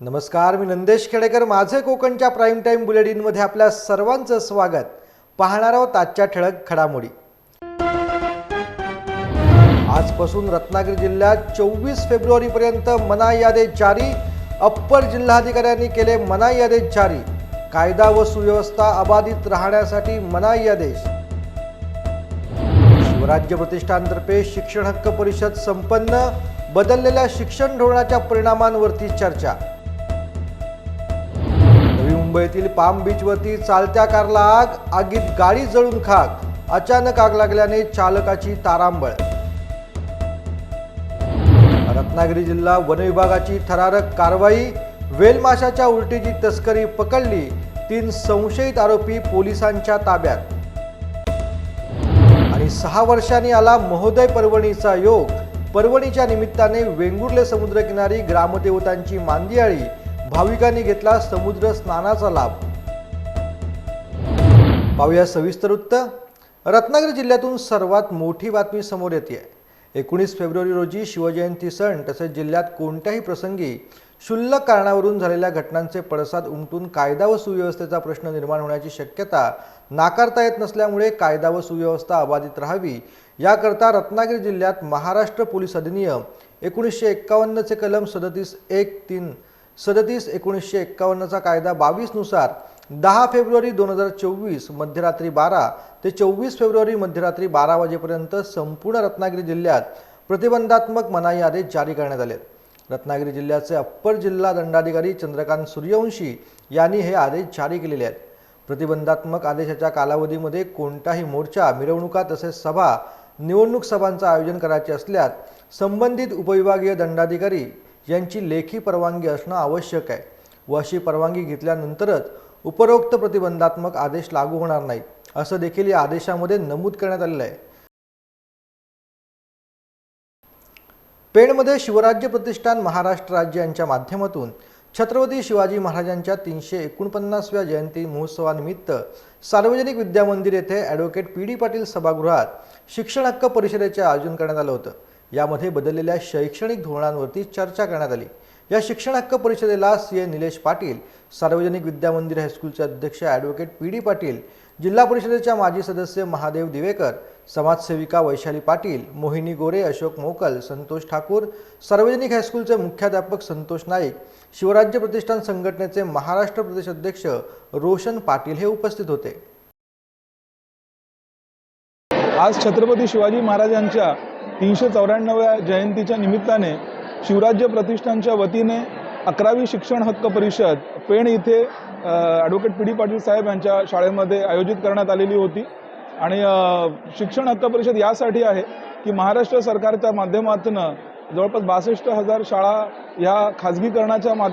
नमस्कार मी नंदेश खेडेकर. माझे कोकणच्या प्राईम टाईम बुलेटिनमध्ये आपल्या सर्वांचं स्वागत. पाहणार आहोत आजच्या ठळक घडामोडी. आजपासून रत्नागिरी जिल्ह्यात चोवीस फेब्रुवारीपर्यंत मनाई आदेश जारी. अप्पर जिल्हाधिकाऱ्यांनी केले मनाई आदेश जारी. कायदा व सुव्यवस्था अबाधित राहण्यासाठी मनाई आदेश शिवराज्य प्रतिष्ठानतर्फे शिक्षण हक्क परिषद संपन्न. बदललेल्या शिक्षण धोरणाच्या परिणामांवरती चर्चा. मुंबईतील पाम बीचवरती चालत्या कारला आग आगीत गाडी जळून खाक अचानक आग लागल्याने चालकाची तारांबळ. रत्नागिरी जिल्हा वनविभागाची थरारक कारवाई वेलमाशाच्या उलटीची तस्करी पकडली तीन संशयित आरोपी पोलिसांच्या ताब्यात. आणि सहा वर्षांनी आला महोदय पर्वणीचा योग. पर्वणीच्या निमित्ताने वेंगुर्ले समुद्रकिनारी ग्रामदेवतांची मांदियाळी भाविकांनी घेतला समुद्र स्नानाचा लाभ. पाहूया सविस्तर वृत्त. रत्नागिरी जिल्ह्यातून सर्वात मोठी बातमी समोर येते एकोणीस फेब्रुवारी रोजी शिवजयंती सण तसेच जिल्ह्यात कोणत्याही प्रसंगी क्षुल्लक कारणावरून झालेल्या घटनांचे पडसाद उमटून कायदा व सुव्यवस्थेचा प्रश्न निर्माण होण्याची शक्यता नाकारता येत नसल्यामुळे कायदा व सुव्यवस्था अबाधित राहावी याकरता रत्नागिरी जिल्ह्यात महाराष्ट्र पोलीस अधिनियम एकोणीसशे एक्कावन्नचे कलम सदतीस एक तीन सदतीस एकोणीसशे एक्कावन्नचा कायदा बावीसनुसार दहा फेब्रुवारी दोन हजार चोवीस मध्यरात्री बारा ते चोवीस फेब्रुवारी मध्यरात्री बारा वाजेपर्यंत संपूर्ण रत्नागिरी जिल्ह्यात प्रतिबंधात्मक मनाई आदेश जारी करण्यात आले. रत्नागिरी जिल्ह्याचे अप्पर जिल्हा दंडाधिकारी चंद्रकांत सूर्यवंशी यांनी हे आदेश जारी केलेले आहेत. प्रतिबंधात्मक आदेशाच्या कालावधीमध्ये कोणताही मोर्चा मिरवणुका तसेच सभा निवडणूक सभांचं आयोजन करायचे असल्यास संबंधित उपविभागीय दंडाधिकारी यांची लेखी परवानगी असणं आवश्यक आहे. व अशी परवानगी घेतल्यानंतरच उपरोक्त प्रतिबंधात्मक आदेश लागू होणार नाही असं देखील या आदेशामध्ये नमूद करण्यात आलेलं आहे. पेणमध्ये शिवराज्य प्रतिष्ठान महाराष्ट्र राज्य यांच्या माध्यमातून छत्रपती शिवाजी महाराजांच्या तीनशे एकोणपन्नासव्या जयंती महोत्सवानिमित्त सार्वजनिक विद्यामंदिर येथे ॲडव्होकेट पी डी पाटील सभागृहात शिक्षण हक्क परिषदेचे आयोजन करण्यात आलं होतं. यामध्ये बदललेल्या शैक्षणिक धोरणांवरती चर्चा करण्यात आली. या शिक्षण हक्क परिषदेला सी ए निलेश पाटील सार्वजनिक विद्या मंदिर हायस्कूलचे अध्यक्ष ॲडव्होकेट पी डी पाटील जिल्हा परिषदेच्या माजी सदस्य महादेव दिवेकर समाजसेविका वैशाली पाटील मोहिनी गोरे अशोक मोकल संतोष ठाकूर सार्वजनिक हायस्कूलचे मुख्याध्यापक संतोष नाईक शिवराज्य प्रतिष्ठान संघटनेचे महाराष्ट्र प्रदेश अध्यक्ष रोशन पाटील हे उपस्थित होते. आज छत्रपती शिवाजी महाराजांच्या तीनशे चौऱ्याण्णव्या जयंतीच्या निमित्ताने शिवराज्य प्रतिष्ठानच्या वतीने अकरावी शिक्षण हक्क परिषद पेण इथे advocate P D Patil saheb यांच्या शाळेमध्ये आयोजित करण्यात आलेली होती. आणि शिक्षण हक्क परिषद यासाठी आहे की महाराष्ट्र सरकारच्या माध्यमातून जवळपास बासष्ट हजार शाळा ह्या खाजगीकरणाच्या मा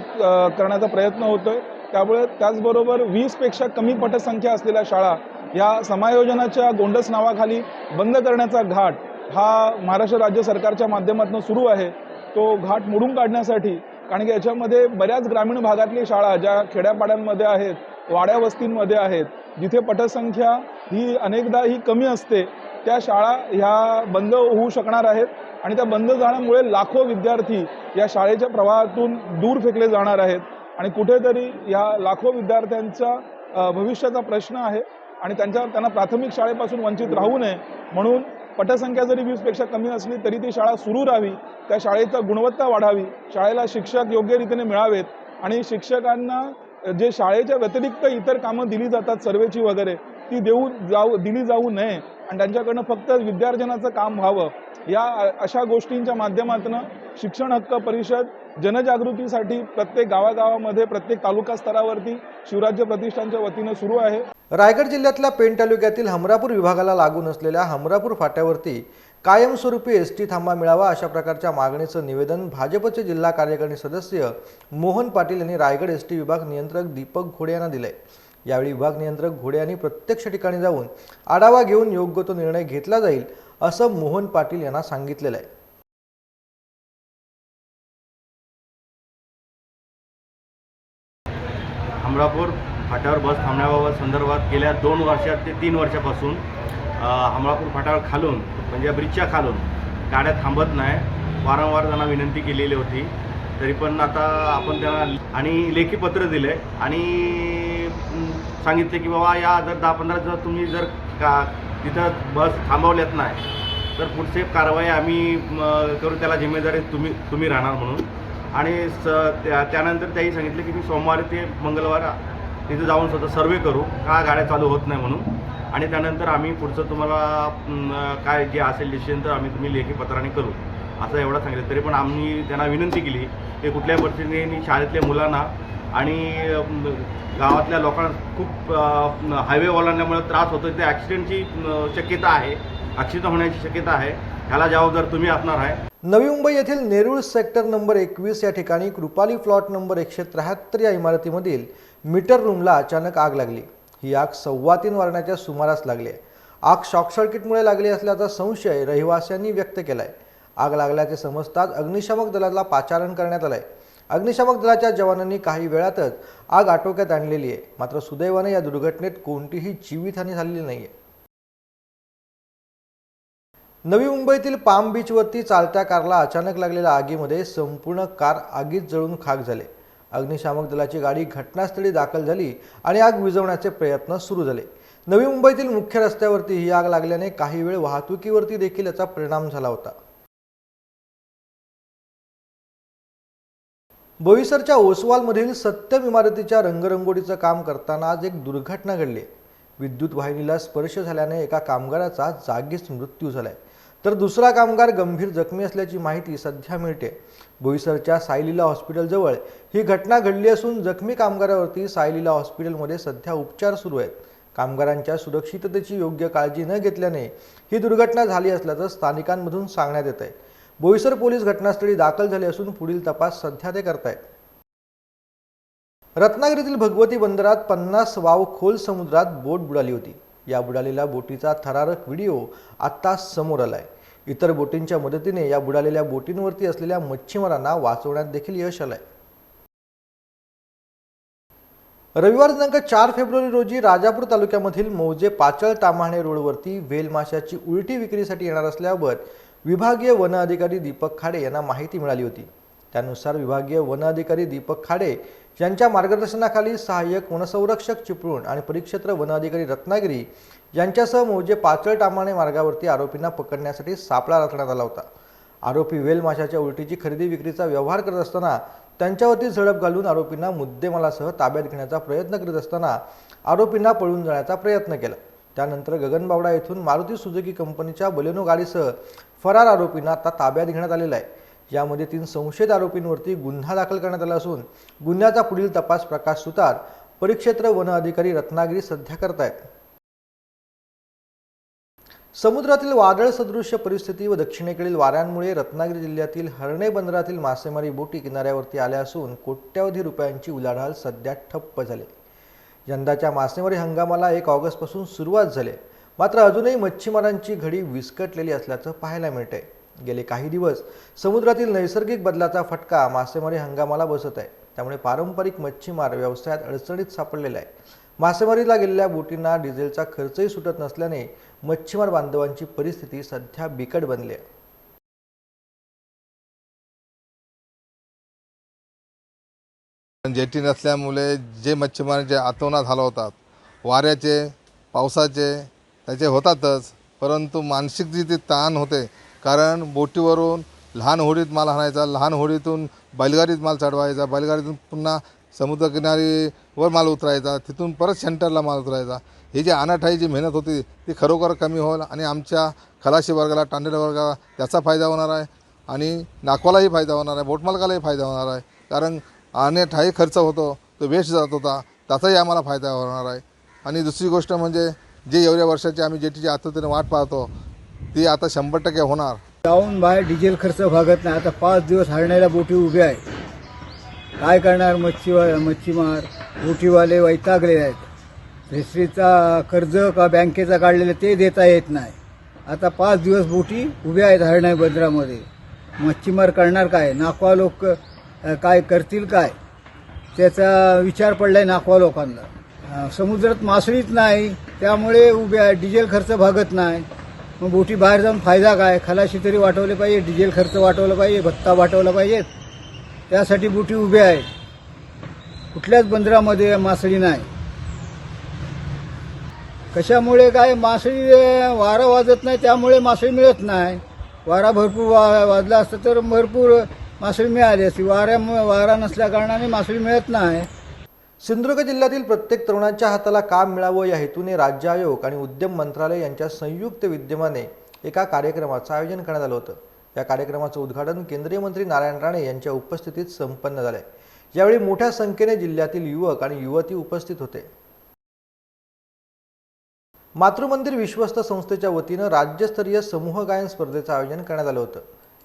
करण्याचा प्रयत्न होतोय. त्यामुळे त्याचबरोबर वीसपेक्षा कमी पटसंख्या असलेल्या शाळा या समायोजनाच्या गोंडस नावाखाली बंद करण्याचा घाट हा महाराष्ट्र राज्य सरकारच्या माध्यमातून सुरू आहे. तो घाट मोडून काढण्यासाठी कारण की याच्यामध्ये बऱ्याच ग्रामीण भागातली शाळा ज्या खेड्यापाड्यांमध्ये आहेत वाड्या वस्तींमध्ये आहेत जिथे पटसंख्या ही अनेकदा ही कमी असते त्या शाळा ह्या बंद होऊ शकणार आहेत. आणि त्या बंद झाल्यामुळे लाखो विद्यार्थी या शाळेच्या प्रवाहातून दूर फेकले जाणार आहेत. आणि कुठेतरी या लाखो विद्यार्थ्यांचा भविष्याचा प्रश्न आहे. आणि त्यांच्या त्यांना प्राथमिक शाळेपासून वंचित राहू नये म्हणून पटसंख्या जरी वीसपेक्षा कमी असली तरी ती शाळा सुरू राहावी त्या शाळेचा गुणवत्ता वाढावी शाळेला शिक्षक योग्य रीतीने मिळावेत आणि शिक्षकांना जे शाळेच्या व्यतिरिक्त इतर कामं दिली जातात सर्वेची वगैरे ती देऊ जाऊ दिली जाऊ नये. आणि त्यांच्याकडनं फक्त विद्यार्जनाचं काम व्हावं. या अशा गोष्टींच्या माध्यमातून शिक्षण हक्क परिषद जनजागृतीसाठी प्रत्येक गावागावामध्ये प्रत्येक तालुका स्तरावरती शिवराज्य प्रतिष्ठानच्या वतीनं सुरू आहे. रायगड जिल्ह्यातल्या पेण तालुक्यातील हमरापूर विभागाला लागून असलेल्या हमरापूर फाट्यावरती कायमस्वरूपी एस टी थांबा मिळावा अशा प्रकारच्या मागणीचं निवेदन भाजपचे जिल्हा कार्यकारिणी सदस्य मोहन पाटील यांनी रायगड एस टी विभाग नियंत्रक दीपक घोडे यांना दिले यावेळी विभाग नियंत्रक घोडे यांनी प्रत्यक्ष ठिकाणी जाऊन आढावा घेऊन योग्य तो निर्णय घेतला जाईल असं मोहन पाटील यांना सांगितलेलं आहे. हमरापूर फाट्यावर बस थांबण्याबाबत संदर्भात गेल्या दोन वर्षात ते तीन वर्षापासून हमरापूर फाट्यावर खालून म्हणजे ब्रिजच्या खालून गाड्या थांबत नाही. वारंवार त्यांना विनंती केलेली होती. तरी पण आता आपण त्यांना आणि लेखी पत्र दिले आणि सांगितले की बाबा या जर दहा पंधरा जर तुम्ही जर का तिथं बस थांबवल्यात नाही तर पुढचे कारवाई आम्ही करू. त्याला जिम्मेदारी तुम्ही तुम्ही राहणार म्हणून. आणि स त्या त्यानंतर त्याही सांगितले की मी सोमवारी ते मंगळवार तिथे जाऊन स्वतः सर्वे करू का गाड्या चालू होत नाही म्हणून. आणि त्यानंतर आम्ही पुढचं तुम्हाला काय जे असेल डिसिजन तर आम्ही तुम्ही लेखी पत्राने करू. असं एवढं सांगितलं. तरी पण आम्ही त्यांना विनंती केली की कुठल्याही परिस्थितीने शाळेतल्या मुलांना आणि गावातल्या लोकांना खूप हायवे ओलांडल्यामुळे त्रास होतो ते ॲक्सिडेंटची शक्यता आहे. ॲक्सिडेंट होण्याची शक्यता आहे. ह्याला जबाबदार तुम्ही असणार आहे. नवी मुंबई येथील नेरूळ सेक्टर नंबर एकवीस या ठिकाणी कृपाली प्लॉट नंबर एकशे त्र्याहत्तर या इमारतीमधील मीटर रूमला अचानक आग लागली. ही आग सव्वा तीन वारण्याच्या सुमारास लागली. आहे आग शॉर्ट सर्किटमुळे लागली असल्याचा संशय रहिवाशांनी व्यक्त केला आहे आग लागल्याचे समजताच अग्निशामक दलाला पाचारण करण्यात आलं आहे अग्निशामक दलाच्या जवानांनी काही वेळातच आग आटोक्यात आणलेली आहे. मात्र सुदैवाने या दुर्घटनेत कोणतीही जीवितहानी झालेली नाही आहे नवी मुंबईतील पाम बीचवरती चालत्या कारला अचानक लागलेल्या आगीमध्ये संपूर्ण कार आगीत जळून खाक झाले. अग्निशामक दलाची गाडी घटनास्थळी दाखल झाली आणि आग विझवण्याचे प्रयत्न सुरू झाले. नवी मुंबईतील मुख्य रस्त्यावरती ही आग लागल्याने काही वेळ वाहतुकीवरती देखील याचा परिणाम झाला होता. बोईसरच्या ओसवालमधील सत्यम इमारतीच्या रंगरंगोटीचं काम करताना आज एक दुर्घटना घडली. विद्युत वाहिनीला स्पर्श झाल्याने एका कामगाराचा जागीच मृत्यू झालाय. तर दुसरा कामगार गंभीर जखमी असल्याची माहिती सध्या मिळते. बोईसरच्या सायलीला हॉस्पिटलजवळ ही घटना घडली असून जखमी कामगारावरती सायलीला हॉस्पिटलमध्ये सध्या उपचार सुरू आहेत. कामगारांच्या सुरक्षिततेची योग्य काळजी न घेतल्याने ही दुर्घटना झाली असल्याचं स्थानिकांमधून सांगण्यात येत आहे बोईसर पोलीस घटनास्थळी दाखल झाले असून पुढील तपास सध्या ते करतायत. रत्नागिरीतील भगवती बंदरात पन्नास वाव खोल समुद्रात बोट बुडाली होती. या बुडालेल्या बोटीचा थरारक व्हिडिओ आत्ता समोर आलाय. इतर बोटींच्या मदतीने या बुडालेल्या बोटींवरती असलेल्या मच्छीमारांना वाचवण्यात देखील यश आलंय. रविवार दिनांक चार फेब्रुवारी रोजी राजापूर तालुक्यामधील मौजे पाचळ तामाणे रोडवरती वेलमाशाची उलटी विक्रीसाठी येणार असल्यावर विभागीय वन अधिकारी दीपक खाडे यांना माहिती मिळाली होती. त्यानुसार विभागीय वन अधिकारी दीपक खाडे यांच्या मार्गदर्शनाखाली सहाय्यक वनसंरक्षक चिपळूण आणि परिक्षेत्र वनाधिकारी रत्नागिरी यांच्यासह मोजे पाचळ टामाणे मार्गावरती आरोपींना पकडण्यासाठी सापळा रचण्यात आला होता. आरोपी वेल माशाच्या उलटीची खरेदी विक्रीचा व्यवहार करत असताना त्यांच्यावरती झडप घालून आरोपींना मुद्देमालासह ताब्यात घेण्याचा प्रयत्न करीत असताना आरोपींना पळून जाण्याचा प्रयत्न केला. त्यानंतर गगनबावडा येथून मारुती सुजुकी कंपनीच्या बलेनो गाडीसह फरार आरोपींना आता ताब्यात घेण्यात आलेला आहे. यामध्ये तीन संशयित आरोपींवरती गुन्हा दाखल करण्यात आला असून गुन्ह्याचा पुढील तपास प्रकाश सुतार परिक्षेत्र वन अधिकारी रत्नागिरी सध्या करतायत. समुद्रातील वादळ सदृश्य परिस्थिती व दक्षिणेकडील वाऱ्यांमुळे रत्नागिरी जिल्ह्यातील हर्णे बंदरातील मासेमारी बोटी किनाऱ्यावरती आल्या असून कोट्यवधी रुपयांची उलाढाल सध्या ठप्प झाली. यंदाच्या मासेमारी हंगामाला एक ऑगस्टपासून सुरुवात झाली. मात्र अजूनही मच्छीमारांची घडी विस्कटलेली असल्याचं पाहायला मिळतंय. गेले काही दिवस समुद्रातील नैसर्गिक बदलाचा फटका मासेमारी हंगामाला बसत आहे. त्यामुळे पारंपरिक मच्छीमार व्यवसायात अडचणीत सापडलेला आहे. मासेमारीला गेलेल्या बोटींना डिझेलचा खर्चही सुटत नसल्याने मच्छीमार बांधवांची परिस्थिती सध्या बिकट बनली आहे. जेटी नसल्यामुळे जे मच्छीमारांचे आतोना झाला होतात वाऱ्याचे पावसाचे त्याचे होतातच परंतु मानसिक जी ते ताण होते कारण बोटीवरून लहान होडीत माल आणायचा लहान होडीतून बैलगाडीत माल चढवायचा बैलगाडीतून पुन्हा समुद्रकिनारीवर माल उतरायचा तिथून परत सेंटरला माल उतरायचा. ही जी अनाठाई जी मेहनत होती ती खरोखर कमी होईल आणि आमच्या खलाशी वर्गाला टांडेर वर्गाला त्याचा फायदा होणार आहे आणि नाकवालाही फायदा होणार आहे बोटमालकालाही फायदा होणार आहे. कारण अनेठाही खर्च होतो तो वेस्ट जात होता त्याचाही आम्हाला फायदा होणार आहे. आणि दुसरी गोष्ट म्हणजे जे एवढ्या वर्षाची आम्ही जेटीची आतुरतेने वाट पाहतो ती आता शंभर टक्के होणार. जाऊन बाहेर डिझेल खर्च भागत नाही. आता पाच दिवस हरण्याला बोटी उभ्या आहेत. काय करणार मच्छीवा मच्छीमार? बोटीवाले वैतागले आहेत. रेस्ट्रीचा कर्ज का बँकेचा काढलेलं ते देता येत नाही. आता पाच दिवस बोटी उभ्या आहेत हरणाई बंदरामध्ये. मच्छीमार करणार काय? नाकवा लोक काय करतील काय? त्याचा विचार पडलाय नाकवा लोकांना. समुद्रात मासळीच नाही. त्यामुळे उभ्या डिझेल खर्च भागत नाही. मग बोटी बाहेर जाऊन फायदा काय? खलाशी तरी वाटवले पाहिजे डिझेल खर्च वाटवला पाहिजे भत्ता वाटवला पाहिजे. त्यासाठी बोटी उभ्या आहेत कुठल्याच बंदरामध्ये मासळी नाही. कशामुळे काय? मासळी वारा वाजत नाही त्यामुळे मासळी मिळत नाही. वारा भरपूर वा वाजला असतं तर भरपूर मासळी मिळाली असती. वाऱ्यामुळे वारा नसल्या कारणाने मासळी मिळत नाही. सिंधुदुर्ग जिल्ह्यातील प्रत्येक तरुणाच्या हाताला काम मिळावं या हेतूने राज्य आयोग आणि उद्यम मंत्रालय यांच्या संयुक्त विद्यमाने एका कार्यक्रमाचं आयोजन करण्यात आलं होतं. या कार्यक्रमाचं उद्घाटन केंद्रीय मंत्री नारायण राणे यांच्या उपस्थितीत संपन्न झालंय. यावेळी मोठ्या संख्येने जिल्ह्यातील युवक आणि युवती उपस्थित होते. मातृमंदिर विश्वस्त संस्थेच्या वतीनं राज्यस्तरीय समूह गायन स्पर्धेचं आयोजन करण्यात आलं होतं.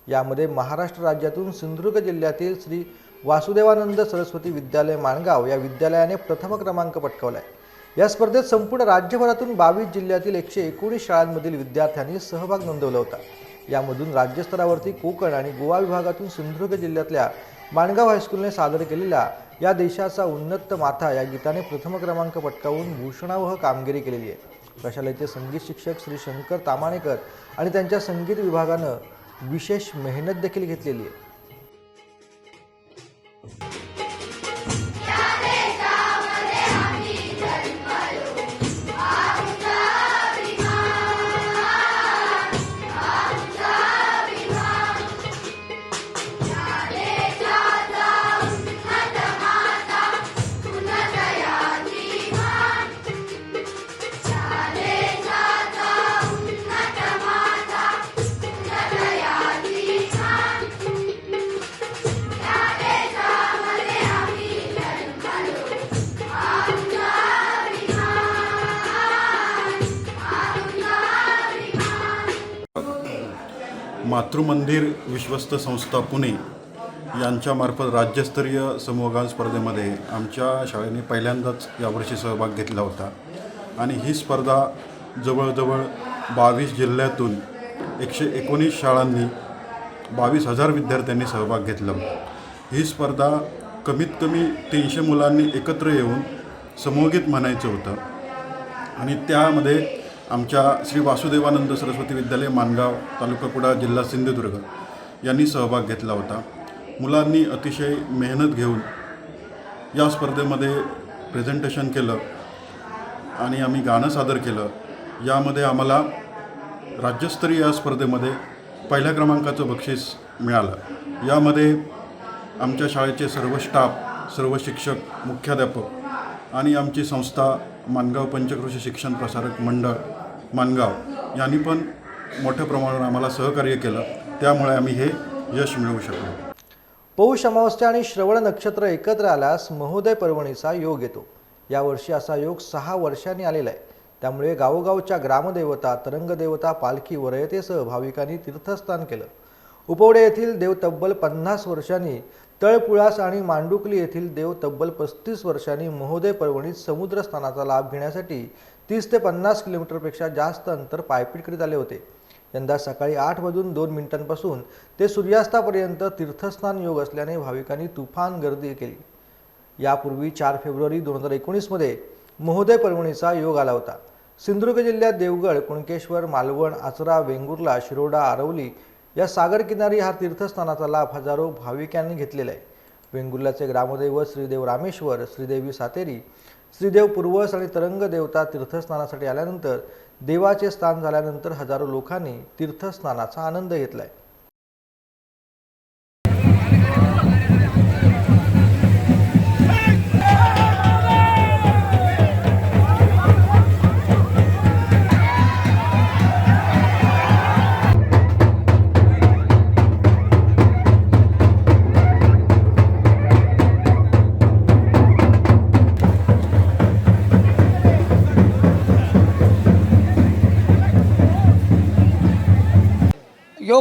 यामध्ये महाराष्ट्र राज्यातून सिंधुदुर्ग जिल्ह्यातील श्री वासुदेवानंद सरस्वती विद्यालय माणगाव या विद्यालयाने प्रथम क्रमांक पटकावला आहे या स्पर्धेत संपूर्ण राज्यभरातून बावीस जिल्ह्यातील एकशे एकोणीस शाळांमधील विद्यार्थ्यांनी सहभाग नोंदवला होता. यामधून राज्यस्तरावरती कोकण आणि गोवा विभागातून सिंधुदुर्ग जिल्ह्यातल्या माणगाव हायस्कूलने सादर केलेल्या या देशाचा उन्नत माथा या गीताने प्रथम क्रमांक पटकावून भूषणावह कामगिरी केलेली आहे. प्रशालेचे संगीत शिक्षक श्री शंकर तामाणेकर आणि त्यांच्या संगीत विभागानं विशेष मेहनत देखील घेतलेली आहे. मातृमंदिर विश्वस्त संस्था पुणे यांच्यामार्फत राज्यस्तरीय समूहगान स्पर्धेमध्ये आमच्या शाळेने पहिल्यांदाच यावर्षी सहभाग घेतला होता. आणि ही स्पर्धा जवळजवळ बावीस जिल्ह्यातून एकशे एकोणीस शाळांनी बावीस हजार विद्यार्थ्यांनी सहभाग घेतला. ही स्पर्धा कमीत कमी तीनशे मुलांनी एकत्र येऊन समूहगीत म्हणायचं होतं. आणि त्यामध्ये आमच्या श्री वासुदेवानंद सरस्वती विद्यालय मानगाव तालुका कुडा जिल्हा सिंधुदुर्ग यांनी सहभाग घेतला होता. मुलांनी अतिशय मेहनत घेऊन या स्पर्धेमध्ये प्रेझेंटेशन केलं आणि आम्ही गाणं सादर केलं. यामध्ये आम्हाला राज्यस्तरीय या स्पर्धेमध्ये पहिल्या क्रमांकाचं बक्षीस मिळालं. यामध्ये आमच्या शाळेचे सर्व स्टाफ सर्व शिक्षक मुख्याध्यापक आणि आमची संस्था मानगाव पंचकृषी शिक्षण प्रसारक मंडळ मानगाव यांनी पण मोठ्या प्रमाणावर आम्हाला सहकार्य केलं. त्यामुळे आम्ही हे यश मिळवू शकलो. पौष अमावस्या आणि श्रवण नक्षत्र एकत्र आल्यास महोदय पर्वणीचा योग येतो. यावर्षी असा योग सहा वर्षांनी आलेला आहे. त्यामुळे गावोगावच्या ग्रामदेवता तरंगदेवता पालखी वरयतेसह भाविकांनी तीर्थस्थान केलं. उपवडे येथील देव तब्बल पन्नास वर्षांनी तळपुळास आणि मांडुकली येथील देव तब्बल पस्तीस वर्षांनी महोदय पर्वणीत समुद्रस्थानाचा लाभ घेण्यासाठी तीस ते पन्नास किलोमीटरपेक्षा जास्त अंतर पायपीट करीत आले होते. यंदा सकाळी आठ वाजून दोन मिनिटांपासून ते सूर्यास्तापर्यंत तीर्थस्नान योग असल्याने भाविकांनी तुफान गर्दी केली. यापूर्वी चार फेब्रुवारी दोन हजार एकोणीसमध्ये महोदय पर्वणीचा योग आला होता. सिंधुदुर्ग जिल्ह्यात देवगड कुणकेश्वर मालवण आचरा वेंगुर्ला शिरोडा आरवली या सागर किनारी हा तीर्थस्थानाचा लाभ हजारो भाविकांनी घेतलेला आहे. वेंगुर्ल्याचे ग्रामदैवत श्रीदेव रामेश्वर श्रीदेवी सातेरी श्रीदेव पूर्वस आणि तरंग देवता तीर्थस्नानासाठी आल्यानंतर देवाचे स्थान झाल्यानंतर हजारो लोकांनी तीर्थस्नानाचा आनंद घेतला आहे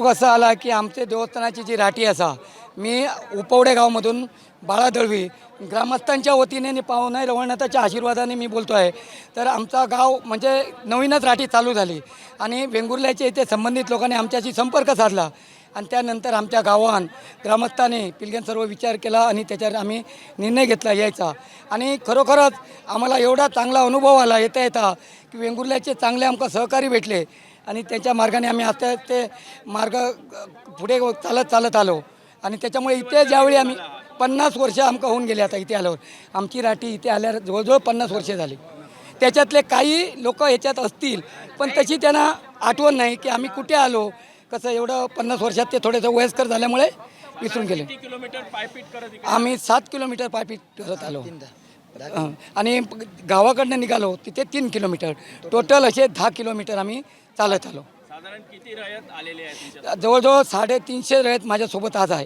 योग असा आला की आमचे देवस्थानाची जी राठी असा मी उपवडे गावामधून बाळा दळवी ग्रामस्थांच्या वतीने आणि पाहुणे रवळनाथाच्या आशीर्वादाने मी बोलतो आहे तर आमचा गाव म्हणजे नवीनच राठी चालू झाली आणि वेंगुर्ल्याच्या इथे संबंधित लोकांनी आमच्याशी संपर्क साधला आणि त्यानंतर आमच्या गावान ग्रामस्थांनी पिलग्यान सर्व विचार केला आणि त्याच्यावर आम्ही निर्णय घेतला यायचा. आणि खरोखरच आम्हाला एवढा चांगला अनुभव आला येता येता की वेंगुर्ल्याचे चांगले आमकां सहकारी भेटले. आणि त्याच्या मार्गाने आम्ही आता ते मार्ग पुढे चालत चालत आलो. आणि त्याच्यामुळे इथे ज्यावेळी आम्ही पन्नास वर्ष आमका होऊन गेले आता इथे आल्यावर. आमची राठी इथे आल्यावर जवळजवळ पन्नास वर्ष झाली. त्याच्यातले काही लोक ह्याच्यात असतील पण तशी त्यांना आठवण नाही की आम्ही कुठे आलो. कसं एवढं पन्नास वर्षात ते थोडेसे वयस्कर झाल्यामुळे विसरून गेले. आम्ही सात किलोमीटर पायपीट करत आलो. आणि गावाकडनं निघालो तिथे तीन किलोमीटर. टोटल असे दहा किलोमीटर आम्ही चालत आलो. जवळजवळ साडेतीनशे रयत माझ्यासोबत आज आहे.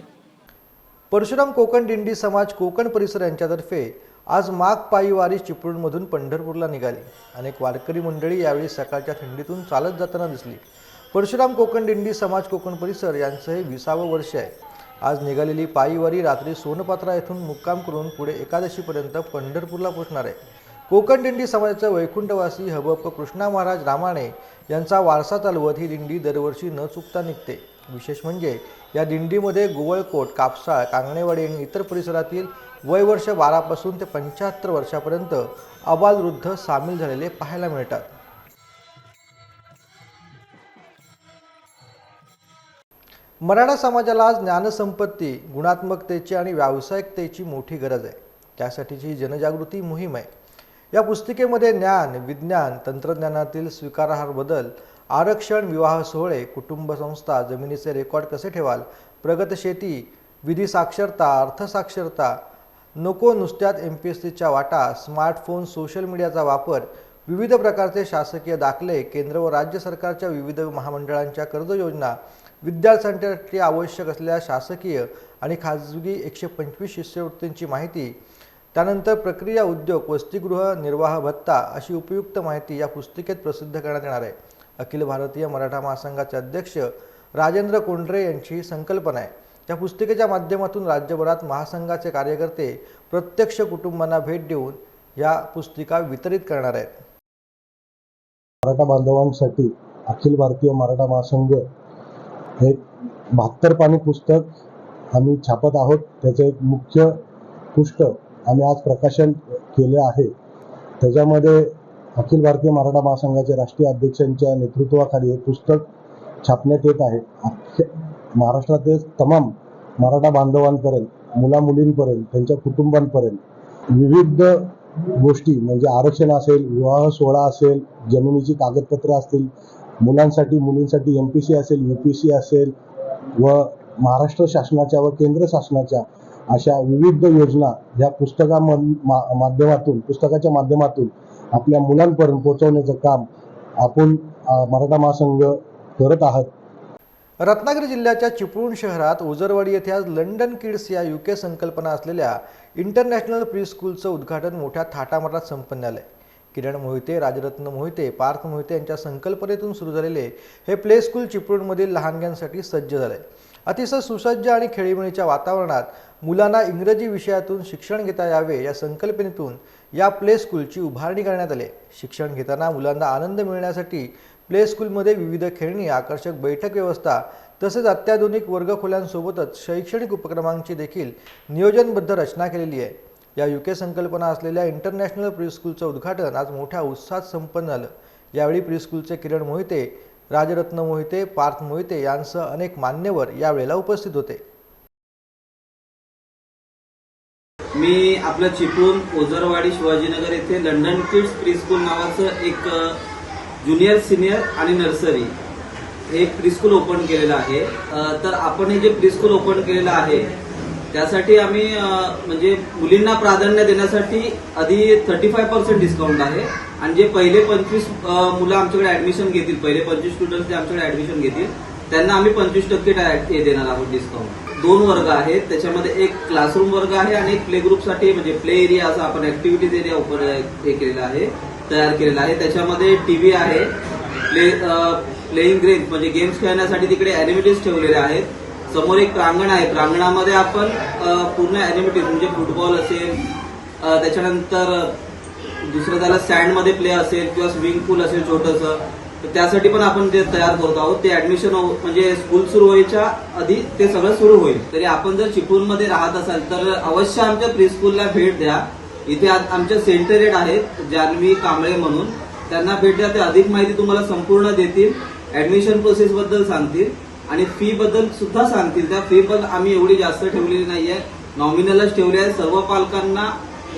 परशुराम कोकण दिंडी समाज कोकण परिसर यांच्यातर्फे आज माघ पायी वारी चिपळूणमधून पंढरपूरला निघाली. अनेक वारकरी मंडळी यावेळी सकाळच्या थंडीतून चालत जाताना दिसली. परशुराम कोकण दिंडी समाज कोकण परिसर यांचं हे विसावं वर्ष आहे. आज निघालेली पायी वारी रात्री सोनपात्रा येथून मुक्काम करून पुढे एकादशीपर्यंत पंढरपूरला पोहोचणार आहे. कोकण दिंडी समाजाचं वैकुंठवासी हबप कृष्णा महाराज रामाणे यांचा वारसा चालवत ही दिंडी दरवर्षी न चुकता निघते. विशेष म्हणजे या दिंडीमध्ये गोवळकोट कापसाळ कांगणेवाडी आणि इतर परिसरातील वय वर्ष बारापासून ते पंच्याहत्तर वर्षापर्यंत अबालवृद्ध सामील झालेले पाहायला मिळतात. मराठा समाजाला आज ज्ञानसंपत्ती गुणात्मकतेची आणि व्यावसायिकतेची मोठी गरज आहे. त्यासाठीची जनजागृती मोहीम आहे. या पुस्तिकेमध्ये ज्ञान विज्ञान तंत्रज्ञानातील स्वीकारार्ह बदल आरक्षण विवाह सोहळे कुटुंब संस्था जमिनीचे रेकॉर्ड कसे ठेवाल प्रगत शेती विधी साक्षरता अर्थसाक्षरता नको नुसत्यात एम पी एस सीच्या वाटा स्मार्टफोन सोशल मीडियाचा वापर विविध प्रकारचे शासकीय दाखले केंद्र व राज्य सरकारच्या विविध महामंडळांच्या कर्ज योजना विद्यार्थ्यांसाठी आवश्यक असलेल्या शासकीय आणि खाजगी एकशे पंचवीस शिष्यवृत्तींची माहिती त्यानंतर प्रक्रिया उद्योग वसतिगृह निर्वाह भत्ता अशी उपयुक्त माहिती या पुस्तिकेत प्रसिद्ध करण्यात येणार आहे. अखिल भारतीय मराठा महासंघाचे अध्यक्ष राजेंद्र कोंढरे यांची ही संकल्पना आहे. या पुस्तिकेच्या माध्यमातून राज्यभरात महासंघाचे कार्यकर्ते प्रत्यक्ष कुटुंबांना भेट देऊन या पुस्तिका वितरित करणार आहेत. मराठा बांधवांसाठी अखिल भारतीय मराठा महासंघ हे बहात्तर पाणी पुस्तक आम्ही छापत आहोत. त्याचं एक मुख्य पुष्ट आम्ही आज प्रकाशन केले आहे. त्याच्यामध्ये अखिल भारतीय मराठा महासंघाचे राष्ट्रीय अध्यक्षांच्या नेतृत्वाखाली हे पुस्तक छापण्यात येत आहे. अख्ख्या महाराष्ट्रातील तमाम मराठा बांधवांपर्यंत मुलामुलींपर्यंत त्यांच्या कुटुंबांपर्यंत विविध गोष्टी म्हणजे आरक्षण असेल विवाह सोहळा असेल जमिनीची कागदपत्र असतील मुलांसाठी मुलींसाठी एम पी सी असेल यू पी सी असेल व महाराष्ट्र शासनाच्या व केंद्र शासनाच्या अशा विविध योजना या पुस्तका माध्यमातून पुस्तकाच्या माध्यमातून आपल्या मुलांपर्यंत पोहोचवण्याचं काम आपण मराठा महासंघ करत आहात. रत्नागिरी जिल्ह्याच्या चिपळूण शहरात ओझरवाडी येथे आज लंडन किड्स या युके संकल्पना असलेल्या इंटरनॅशनल प्री स्कूलचं उद्घाटन मोठ्या थाटामाटात संपन्न झालंय. किरण मोहिते राजरत्न मोहिते पार्थ मोहिते यांच्या संकल्पनेतून सुरू झालेले हे प्ले स्कूल चिपळूणमधील लहानग्यांसाठी सज्ज झालंय. अतिशय सुसज्ज आणि खेळीमेळीच्या वातावरणात मुलांना इंग्रजी विषयातून शिक्षण घेता यावे या संकल्पनेतून या प्ले स्कूलची उभारणी करण्यात आली. शिक्षण घेताना मुलांना आनंद मिळण्यासाठी प्ले स्कूलमध्ये विविध खेळणी आकर्षक बैठक व्यवस्था तसेच अत्याधुनिक वर्गखोल्यांसोबतच शैक्षणिक उपक्रमांची देखील नियोजनबद्ध रचना केलेली आहे. या युके संकल्पना असलेल्या इंटरनॅशनल प्रीस्कूलचं उद्घाटन आज मोठ्या उत्साहात संपन्न झालं. यावेळी प्रीस्कूलचे किरण मोहिते राजरत्न मोहिते पार्थ मोहिते यांसह अनेक मान्यवर यावेळेला उपस्थित होते. मी आपलं चिपळूण ओझरवाडी शिवाजीनगर येथे लंडन किड्स प्रीस्कूल नावाचं एक ज्युनियर सिनियर आणि नर्सरी हे एक ओपन केलेलं आहे. तर आपण हे जे प्रीस्कूल ओपन केलेलं आहे त्यासाठी आम्ही म्हणजे मुलींना प्राधान्य देण्यासाठी आधी थर्टी फाय पर्सेंट डिस्काउंट आहे. आणि जे पहिले पंचवीस मुलं आमच्याकडे ऍडमिशन घेतील पहिले पंचवीस स्टुडंट जे आमच्याकडे ऍडमिशन घेतील त्यांना आम्ही पंचवीस टक्के हे देणार आहोत डिस्काउंट दोन वर्ग आहेत त्याच्यामध्ये एक क्लासरूम वर्ग आहे आणि एक प्ले ग्रुपसाठी म्हणजे प्ले एरिया असं आपण ऍक्टिव्हिटीज एरिया ओपन हे केलेला आहे तयार केलेला आहे. त्याच्यामध्ये टीव्ही आहे प्ले प्लेइंग गेम्स म्हणजे गेम्स खेळण्यासाठी तिकडे अॅनिमिटीज ठेवलेले आहेत. समोर एक प्रांगण आहे. प्रांगणामध्ये आपण पूर्ण अॅनिमिटीज म्हणजे फुटबॉल असेल त्याच्यानंतर दुसरं त्याला सँडमध्ये प्ले असेल किंवा स्विमिंग पूल असेल छोटंसं तर त्यासाठी पण आपण ते तयार करत आहोत ते ऍडमिशन हो, म्हणजे स्कूल सुरू व्हायच्या आधी ते सगळं सुरू होईल. तरी आपण जर चिपळूणमध्ये राहत असाल तर अवश्य आमच्या प्रिस्कूलला भेट द्या. इथे आज आमचे सेंटरेट आहेत जान्हवी कांबळे म्हणून. त्यांना भेट द्या ते अधिक माहिती तुम्हाला संपूर्ण देतील. ऍडमिशन प्रोसेसबद्दल सांगतील. आणि फी बद्दल सुद्धा सांगतील. त्या फी पण आम्ही एवढी जास्त ठेवलेली नाहीये. नॉमिनलच ठेवली आहे सर्व पालकांना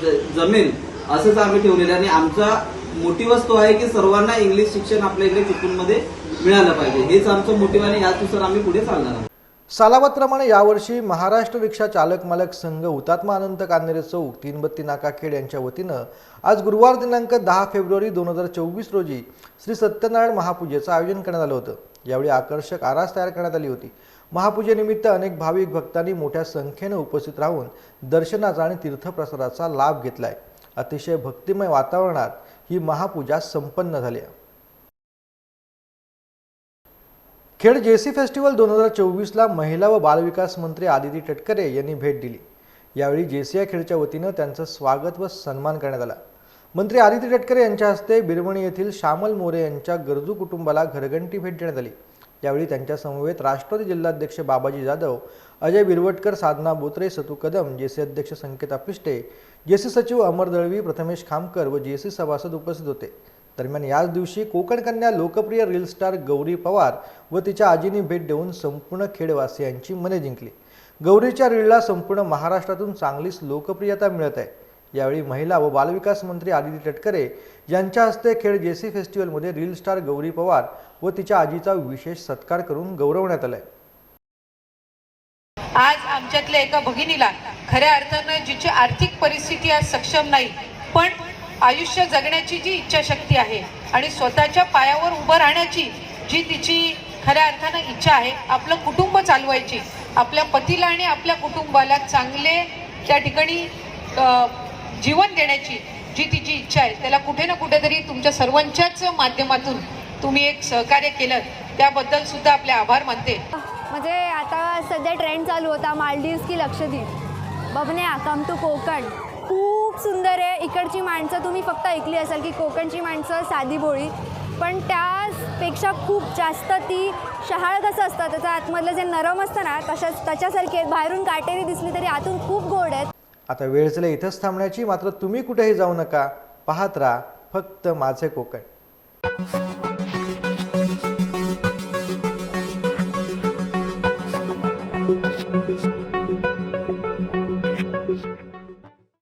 ज- जमेल असंच आम्ही ठेवलेलं आहे. आणि आमचा मोटिवच तो आहे की सर्वांना इंग्लिश शिक्षण आपल्या इकडे चिपळूणमध्ये मिळालं पाहिजे. हेच आमचं मोटिव आणि याचनुसार आम्ही पुढे चालणार आहोत. सालावतप्रमाणे यावर्षी महाराष्ट्र रिक्षा चालक मालक संघ हुतात्मा अनंत कान्हेरे चौक तीनबत्ती नाका खेड यांच्या वतीनं आज गुरुवार दिनांक दहा फेब्रुवारी दोन हजार चोवीस रोजी श्री सत्यनारायण महापूजेचं आयोजन करण्यात आलं होतं. यावेळी आकर्षक आरास तयार करण्यात आली होती. महापूजेनिमित्त अनेक भाविक भक्तांनी मोठ्या संख्येनं उपस्थित राहून दर्शनाचा आणि तीर्थप्रसादाचा लाभ घेतलाय. अतिशय भक्तिमय वातावरणात ही महापूजा संपन्न झाली आहे. खेड जेसी फेस्टिवल दोन हजार चोवीसला महिला व बालविकास मंत्री आदिती टटकरे यांनी भेट दिली. यावेळी जेसीया खेडच्या वतीनं त्यांचं स्वागत व सन्मान करण्यात आला. मंत्री आदिती टटकरे यांच्या हस्ते बिरवणी येथील श्यामल मोरे यांच्या गरजू कुटुंबाला घरघंटी भेट देण्यात आली. यावेळी त्यांच्या समवेत राष्ट्रवादी जिल्हाध्यक्ष बाबाजी जाधव अजय बिरवटकर साधना बोत्रे सतू कदम जेसी अध्यक्ष संकेत पिष्टे जेसी सचिव अमर दळवी प्रथमेश खामकर व जेसी सभासद उपस्थित होते. दरम्यान याच दिवशी कोकण कन्या लोकप्रिय रील स्टार गौरी पवार व तिच्या आजींनी भेट देऊन संपूर्ण खेडवासियांची मने जिंकली. गौरीच्या रीलला संपूर्ण महाराष्ट्रातून चांगलीच लोकप्रियता मिळत आहे. यावेळी महिला व बालविकास मंत्री आदिती तटकरे यांच्या हस्ते खेड जेसी फेस्टिवलमध्ये रील स्टार गौरी पवार व तिच्या आजीचा विशेष सत्कार करून गौरवण्यात आलाय. आज आमच्यातल्या एका भगिनीला खऱ्या अर्थानं जिची आर्थिक परिस्थिती आज सक्षम नाही पण आयुष्य जगण्याची जी इच्छाशक्ती आहे आणि स्वतःच्या पायावर उभं राहण्याची जी तिची खऱ्या अर्थानं इच्छा आहे आपलं कुटुंब चालवायची आपल्या पतीला आणि आपल्या कुटुंबाला चांगले त्या ठिकाणी जीवन देण्याची जी तिची इच्छा आहे त्याला कुठे ना कुठेतरी तुमच्या सर्वांच्याच माध्यमातून तुम्ही एक सहकार्य केलं त्याबद्दल सुद्धा आपले आभार मानते. म्हणजे आता सध्या ट्रेंड चालू होता मालदीव्स की लक्षद्वीप. बघण्या कम टू कोकण. खूप सुंदर आहे. इकडची माणसं तुम्ही फक्त ऐकली असाल की कोकणची माणसं साधी भोळी पण त्यापेक्षा खूप जास्त ती शहाळ कसं असतं. त्याचं आतमधलं जे नरम असतं ना तशाच त्याच्यासारखी आहेत. बाहेरून काटेरी दिसली तरी आतून खूप गोड आहेत. आता वेळ इथंच थांबण्याची. मात्र तुम्ही कुठेही जाऊ नका. पाहत राहा फक्त माझे कोकण.